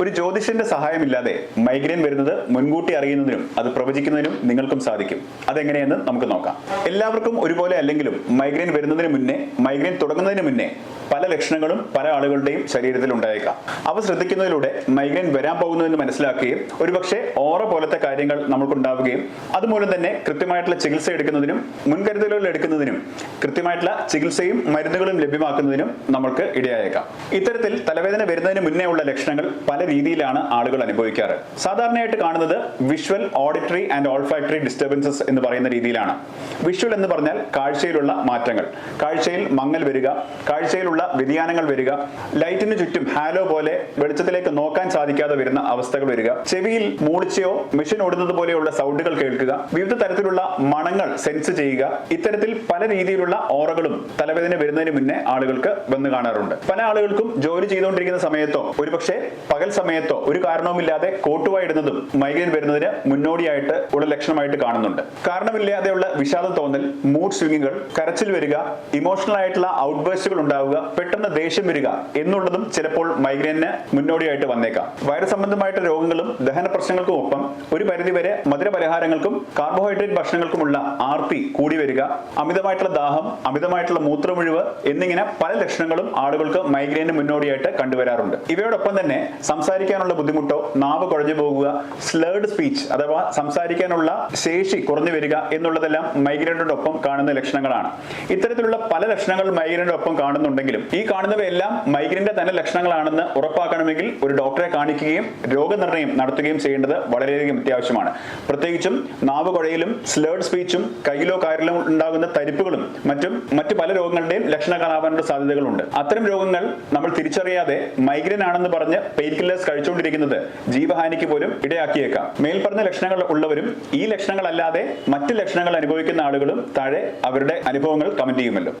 ഒരു ജ്യോതിഷന്റെ സഹായമില്ലാതെ മൈഗ്രെയിൻ വരുന്നത് മുൻകൂട്ടി അറിയുന്നതിനും അത് പ്രവചിക്കുന്നതിനും നിങ്ങൾക്കും സാധിക്കും. അതെങ്ങനെയെന്ന് നമുക്ക് നോക്കാം. എല്ലാവർക്കും ഒരുപോലെ അല്ലെങ്കിലും മൈഗ്രെയിൻ വരുന്നതിന് മുന്നേ മൈഗ്രെയിൻ തുടങ്ങുന്നതിന് മുന്നേ പല ലക്ഷണങ്ങളും പല ആളുകളുടെയും ശരീരത്തിൽ ഉണ്ടായേക്കാം. അവ ശ്രദ്ധിക്കുന്നതിലൂടെ മൈഗ്രെയിൻ വരാൻ പോകുന്നതെന്ന് മനസ്സിലാക്കുകയും ഒരുപക്ഷെ ഓറ പോലത്തെ കാര്യങ്ങൾ നമുക്കുണ്ടാവുകയും അതുമൂലം തന്നെ കൃത്യമായിട്ടുള്ള ചികിത്സ എടുക്കുന്നതിനും മുൻകരുതലുകൾ എടുക്കുന്നതിനും കൃത്യമായിട്ടുള്ള ചികിത്സയും മരുന്നുകളും ലഭ്യമാക്കുന്നതിനും നമുക്ക് ഇടയായേക്കാം. ഇത്തരത്തിൽ തലവേദന വരുന്നതിന് മുന്നേ ഉള്ള ലക്ഷണങ്ങൾ പല രീതിയിലാണ് ആളുകൾ അനുഭവിക്കാറ്. സാധാരണയായിട്ട് കാണുന്നത് visual auditory and olfactory disturbances എന്ന് പറയുന്ന രീതിയിലാണ്. വിഷ്വൽ എന്ന് പറഞ്ഞാൽ കാഴ്ചയിലുള്ള മാറ്റങ്ങൾ. കാഴ്ചയിൽ മങ്ങൽ വരിക കാഴ്ചയിലുള്ള വ്യതിയാനങ്ങൾ വരിക ലൈറ്റിന് ചുറ്റും ഹാലോ പോലെ വെളിച്ചത്തിലേക്ക് നോക്കാൻ സാധിക്കാതെ വരുന്ന അവസ്ഥകൾ വരിക ചെവിയിൽ മൂളിച്ചയോ മെഷീൻ ഓടുന്നത് പോലെയുള്ള സൗണ്ടുകൾ കേൾക്കുക വിവിധ തരത്തിലുള്ള മണങ്ങൾ സെൻസ് ചെയ്യുക ഇത്തരത്തിൽ പല രീതിയിലുള്ള ഓറകളും തലവേദന വരുന്നതിന് മുന്നേ ആളുകൾക്ക് വന്ന് കാണാറുണ്ട്. പല ആളുകൾക്കും ജോലി ചെയ്തുകൊണ്ടിരിക്കുന്ന സമയത്തോ ഒരുപക്ഷെ പകൽ സമയത്തോ ഒരു കാരണവുമില്ലാതെ കോട്ടുവായിടുന്നതും മൈഗ്രെയിൻ വരുന്നതിന് മുന്നോടിയായിട്ട് ഉള്ള ലക്ഷണമായിട്ട് കാണുന്നുണ്ട്. കാരണമില്ലാതെയുള്ള വിഷാദം തോന്നൽ മൂഡ് സ്വിങ്ങുകൾ കരച്ചിൽ വരിക ഇമോഷണൽ ആയിട്ടുള്ള ഔട്ട്ബേസ്റ്റുകൾ ഉണ്ടാവുക പെട്ടെന്ന് ദേഷ്യം വരിക എന്നുള്ളതും ചിലപ്പോൾ മൈഗ്രെയിന് മുന്നോടിയായിട്ട് വന്നേക്കാം. വയറ് സംബന്ധമായിട്ട് രോഗങ്ങളും ദഹന പ്രശ്നങ്ങൾക്കും ഒപ്പം ഒരു പരിധിവരെ മധുര പലഹാരങ്ങൾക്കും കാർബോഹൈഡ്രേറ്റ് ഭക്ഷണങ്ങൾക്കുമുള്ള ആർത്തി കൂടി വരിക അമിതമായിട്ടുള്ള ദാഹം അമിതമായിട്ടുള്ള മൂത്രമൊഴിവ് എന്നിങ്ങനെ പല ലക്ഷണങ്ങളും ആളുകൾക്ക് മൈഗ്രെയിന് മുന്നോടിയായിട്ട് കണ്ടുവരാറുണ്ട്. ഇവയോടൊപ്പം തന്നെ സംസാരിക്കാനുള്ള ബുദ്ധിമുട്ടോ നാവ് കുഴഞ്ഞു പോകുക സ്ലേർഡ് സ്പീച്ച് അഥവാ സംസാരിക്കാനുള്ള ശേഷി കുറഞ്ഞു വരിക എന്നുള്ളതെല്ലാം മൈഗ്രെയിനോടൊപ്പം കാണുന്ന ലക്ഷണങ്ങളാണ്. ഇത്തരത്തിലുള്ള പല ലക്ഷണങ്ങൾ മൈഗ്രെയിനോടൊപ്പം കാണുന്നുണ്ടെങ്കിലും ഈ കാണുന്നവയെല്ലാം മൈഗ്രെയിന്റെ തന്നെ ലക്ഷണങ്ങളാണെന്ന് ഉറപ്പാക്കണമെങ്കിൽ ഒരു ഡോക്ടറെ കാണിക്കുകയും രോഗനിർണയം നടത്തുകയും ചെയ്യേണ്ടത് വളരെയധികം അത്യാവശ്യമാണ്. പ്രത്യേകിച്ചും നാവ് കുഴയിലും സ്ലേർഡ് സ്പീച്ചും കയ്യിലോ കാരിലോ ഉണ്ടാകുന്ന തരിപ്പുകളും മറ്റും മറ്റു പല രോഗങ്ങളുടെയും ലക്ഷണങ്ങളാവാനുള്ള സാധ്യതകളുണ്ട്. അത്തരം രോഗങ്ങൾ നമ്മൾ തിരിച്ചറിയാതെ മൈഗ്രെയിൻ ആണെന്ന് പറഞ്ഞ് പെയിൻ കില്ലേഴ്സ് കഴിച്ചുകൊണ്ടിരിക്കുന്നത് ജീവഹാനിക്ക് പോലും ഇടയാക്കിയേക്കാം. മേൽപ്പറഞ്ഞ ലക്ഷണങ്ങൾ ഉള്ളവരും ഈ ലക്ഷണങ്ങളല്ലാതെ മറ്റു ലക്ഷണങ്ങൾ അനുഭവിക്കുന്ന ആളുകളും താഴെ അവരുടെ അനുഭവങ്ങൾ കമന്റ് ചെയ്യുമല്ലോ.